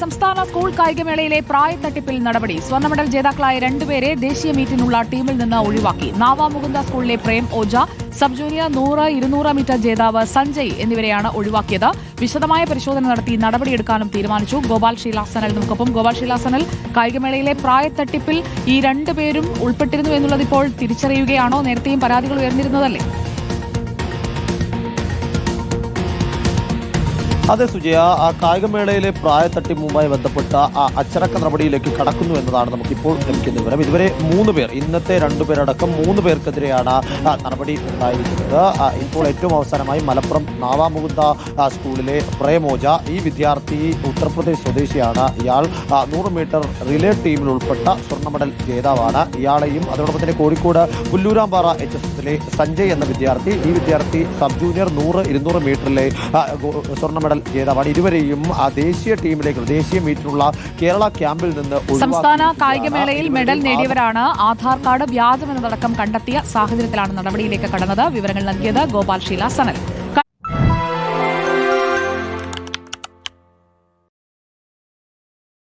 സംസ്ഥാന സ്കൂൾ കായികമേളയിലെ പ്രായത്തട്ടിപ്പിൽ നടപടി. സ്വർണ മെഡൽ ജേതാക്കളായ രണ്ടുപേരെ ദേശീയ മീറ്റിനുള്ള ടീമിൽ നിന്ന് ഒഴിവാക്കി. നാവാമുകുന്ദ സ്കൂളിലെ പ്രേം ഓജ സബ് ജൂനിയർ നൂറ് ഇരുന്നൂറ് മീറ്റർ ജേതാവ് സഞ്ജയ് എന്നിവരെയാണ് ഒഴിവാക്കിയത്. വിശദമായ പരിശോധന നടത്തി നടപടിയെടുക്കാനും തീരുമാനിച്ചു. ഗോപാൽ ശ്രീലാസനൽ നമുക്കൊപ്പം. ഗോപാൽ ശ്രീലാസനൽ കായികമേളയിലെ പ്രായത്തട്ടിപ്പിൽ ഈ രണ്ടുപേരും ഉൾപ്പെട്ടിരുന്നു എന്നുള്ളത് ഇപ്പോൾ തിരിച്ചറിയുകയാണോ? നേരത്തെയും പരാതികൾ ഉയർന്നിരുന്നതല്ലേ? അതെ സുജയ. ആ കായികമേളയിലെ പ്രായത്തട്ടിപ്പുമായി ബന്ധപ്പെട്ട ആ അച്ചടക്ക നടപടിയിലേക്ക് കടക്കുന്നു എന്നതാണ് നമുക്കിപ്പോൾ ലഭിക്കുന്ന വിവരം. ഇതുവരെ മൂന്ന് പേർ ഇന്നത്തെ രണ്ടു രണ്ടുപേരടക്കം മൂന്ന് പേർക്കെതിരെയാണ് നടപടി ഉണ്ടായിരിക്കുന്നത്. ഇപ്പോൾ ഏറ്റവും അവസാനമായി മലപ്പുറം നാവാമുകുന്ദ സ്കൂളിലെ പ്രേമോജ. ഈ വിദ്യാർത്ഥി ഉത്തർപ്രദേശ് സ്വദേശിയാണ്. ഇയാൾ നൂറ് മീറ്റർ റിലേ ടീമിൽ ഉൾപ്പെട്ട സ്വർണ മെഡൽ ജേതാവാണ്. ഇയാളെയും അതോടൊപ്പം തന്നെ കോഴിക്കോട് പുല്ലൂരാമ്പാറ എച്ച് എസ് എസിലെ സഞ്ജയ് എന്ന വിദ്യാർത്ഥി. ഈ വിദ്യാർത്ഥി സബ് ജൂനിയർ നൂറ് ഇരുന്നൂറ് മീറ്ററിലെ സ്വർണ മെഡൽ ജേതാവാണ്. ഇരുവരെയും ആ ദേശീയ ടീമിലേക്ക് ദേശീയ മീറ്റിലുള്ള കേരള ക്യാമ്പിൽ നിന്ന് സംസ്ഥാന. കായികമേളയിൽ മെഡൽ നേടിയവരാണ് ആധാർ കാർഡ് വ്യാജമെന്നതടക്കം കണ്ടെത്തിയ സാഹചര്യത്തിലാണ് നടപടിയിലേക്ക് കടന്നത്. വിവരങ്ങൾ നൽകിയത് ഗോപാൽ ഷീല സനൽ.